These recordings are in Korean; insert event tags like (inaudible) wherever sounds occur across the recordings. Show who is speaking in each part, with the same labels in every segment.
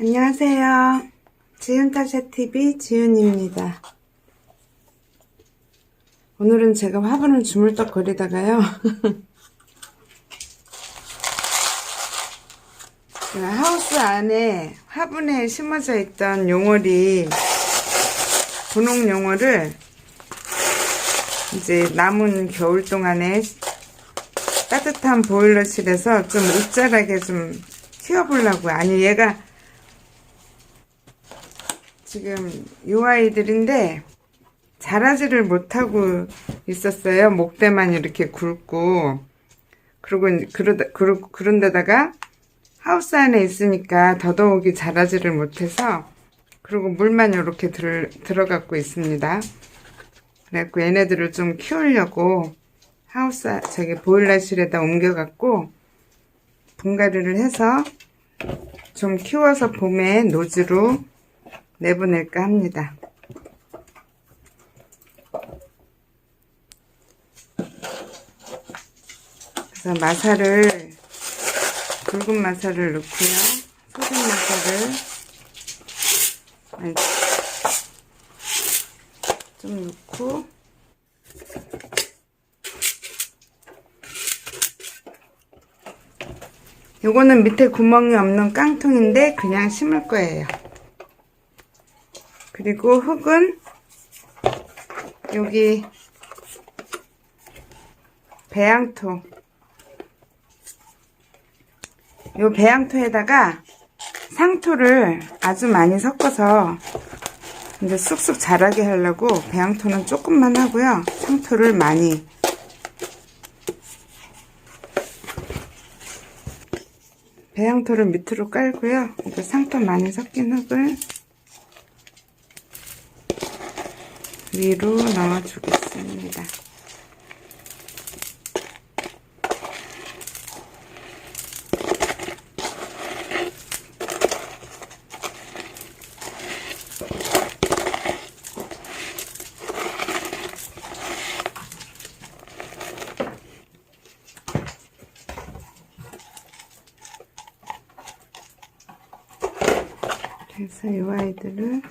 Speaker 1: 안녕하세요. 지윤타샤TV 지윤입니다. 오늘은 제가 화분을 주물떡거리다가요. (laughs) 그 하우스 안에 화분에 심어져 있던 용어리, 분홍 용어를 이제 남은 겨울 동안에 따뜻한 보일러실에서 좀 으짤하게 좀 키워보려고요. 아니, 얘가 지금 요 아이들인데 자라지를 못하고 있었어요. 목대만 이렇게 굵고. 그리고 그러다, 그러, 그런 데다가 하우스 안에 있으니까 더더욱이 자라지를 못해서 그리고 물만 이렇게 들, 들어갖고 있습니다. 그래갖고 얘네들을 좀 키우려고 하우스, 아- 저기 보일러실에다 옮겨갖고 분갈이를 해서 좀 키워서 봄에 노즈로 내보낼까 합니다. 그래서 마사를 굵은 마사를 넣고요. 소금 마사를 좀 넣고 요거는 밑에 구멍이 없는 깡통인데 그냥 심을 거예요. 그리고 흙은 여기 배양토. 요 배양토에다가 상토를 아주 많이 섞어서 이제 쑥쑥 자라게 하려고 배양토는 조금만 하고요. 상토를 많이 배양토를 밑으로 깔고요. 이제 상토 많이 섞인 흙을 위로 넣어주겠습니다. 그래서 이 아이들을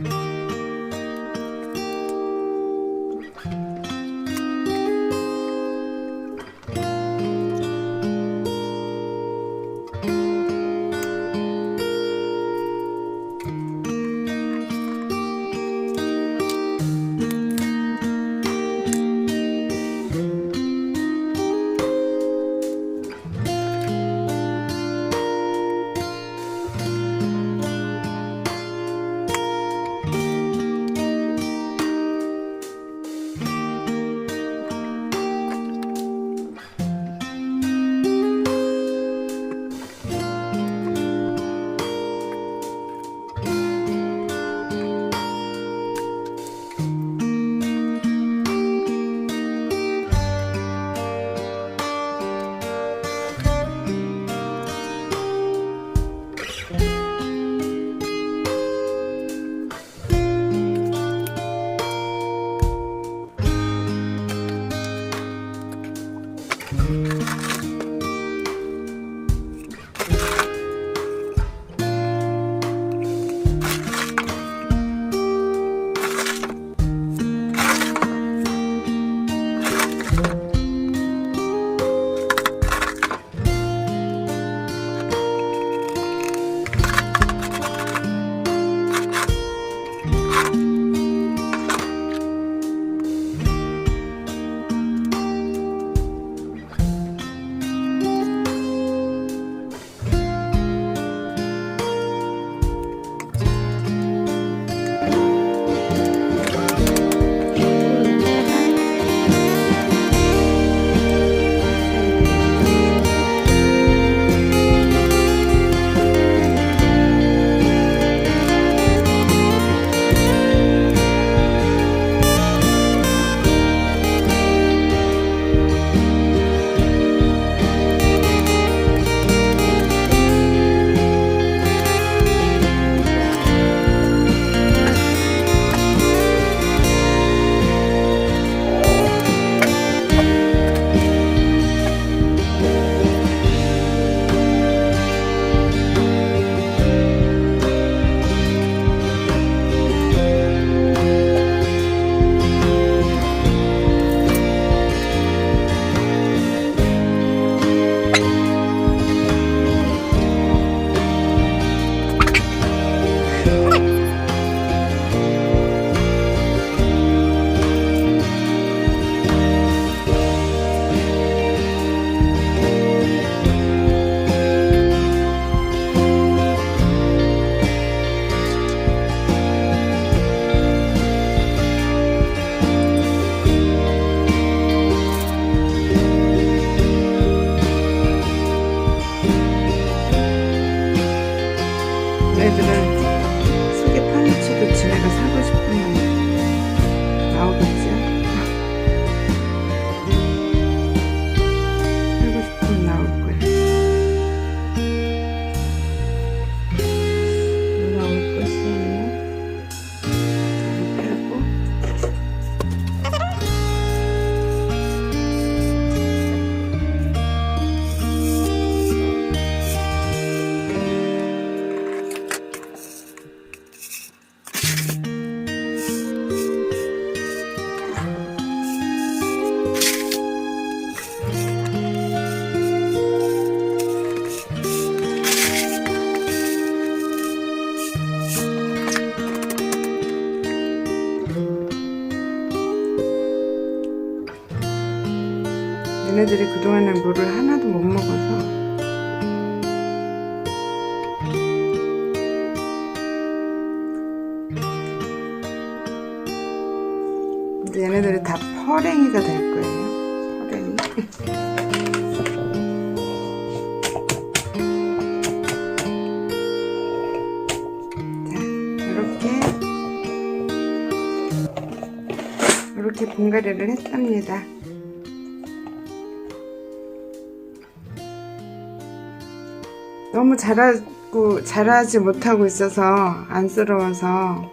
Speaker 1: Thank you. 얘네들이 그동안에 물을 하나도 못 먹어서 이제 얘네들이 다 퍼랭이가 될 거예요. 퍼랭이. (laughs) 자, 이렇게 이렇게 분갈이를 했답니다. 너무 잘하고 잘하지 못하고 있어서 안쓰러워서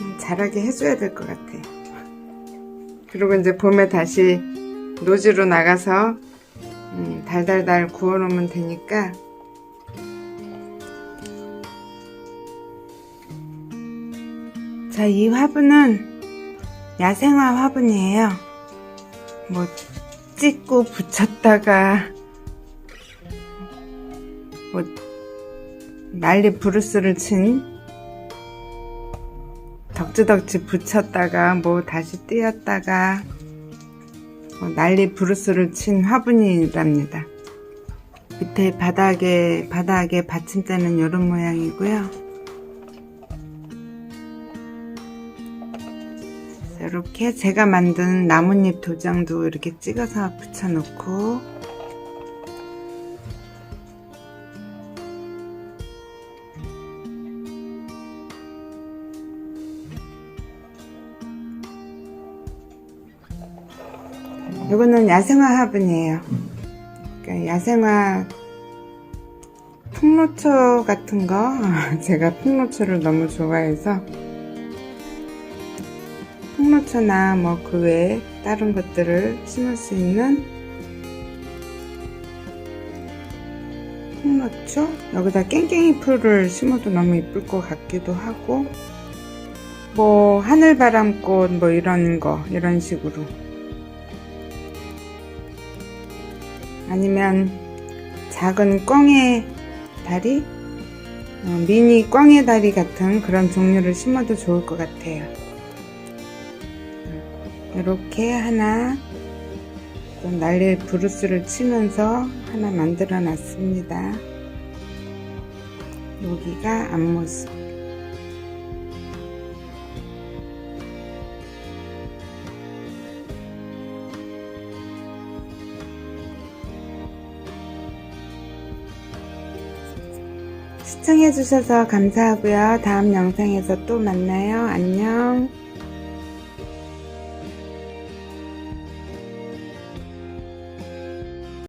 Speaker 1: 음, 잘하게 해줘야 될 것 같아. 그리고 이제 봄에 다시 노지로 나가서 음, 달달달 구워놓으면 되니까 자, 이 화분은 야생화 화분이에요. 뭐 찍고 붙였다가 뭐 난리 부르스를 친 덕지덕지 붙였다가 뭐 다시 띄었다가 뭐 난리 부르스를 친 화분이랍니다. 밑에 바닥에 바닥에 받침대는 이런 모양이고요. 이렇게 제가 만든 나뭇잎 도장도 이렇게 찍어서 붙여놓고 이거는 야생화 화분이에요. 그러니까 야생화 풍로초 같은 거 (laughs) 제가 풍로초를 너무 좋아해서 풍로초나 뭐 그 외에 다른 것들을 심을 수 있는 풍로초 여기다 깽깽이 풀을 심어도 너무 이쁠 것 같기도 하고 뭐 하늘바람꽃 뭐 이런 거 이런 식으로. 아니면 작은 꽝의 다리? 어, 미니 꽝의 다리 같은 그런 종류를 심어도 좋을 것 같아요. 이렇게 하나 좀 난리 브루스를 치면서 하나 만들어 놨습니다. 여기가 앞모습. 시청해주셔서 감사하고요. 다음 영상에서 또 만나요. 안녕.